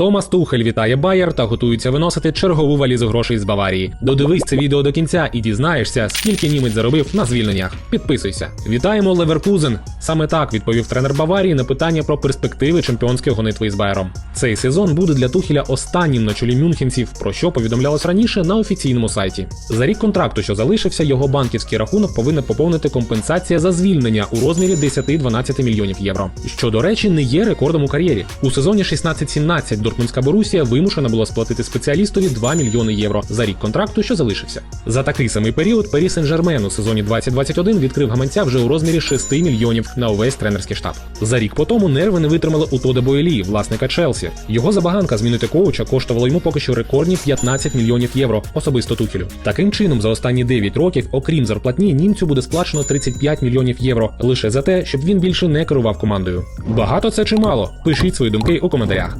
Томас Тухель вітає Байер та готується виносити чергову валізу грошей з Баварії. Додивись це відео до кінця і дізнаєшся, скільки німець заробив на звільненнях. Підписуйся. Вітаємо Леверкузен. Саме так відповів тренер Баварії на питання про перспективи чемпіонської гонитви із Байером. Цей сезон буде для Тухеля останнім на чолі мюнхенців, про що повідомлялось раніше на офіційному сайті. За рік контракту, що залишився, його банківський рахунок повинна поповнити компенсація за звільнення у розмірі 10-12 мільйонів євро. Що, до речі, не є рекордом у кар'єрі. У сезоні 16-17 Дортмундська Борусія вимушена була сплатити спеціалістові 2 мільйони євро за рік контракту, що залишився. За такий самий період Пері Сен-Жермен у сезоні 2021 відкрив гаманця вже у розмірі 6 мільйонів на увесь тренерський штаб. За рік по тому нерви не витримали у Тоде Бойлі, власника Челсі. Його забаганка змінити коуча коштувала йому поки що рекордні 15 мільйонів євро особисто Тухелю. Таким чином, за останні 9 років, окрім зарплатні, німцю буде сплачено 35 мільйонів євро лише за те, щоб він більше не керував командою. Багато це чи мало? Пишіть свої думки у коментарях.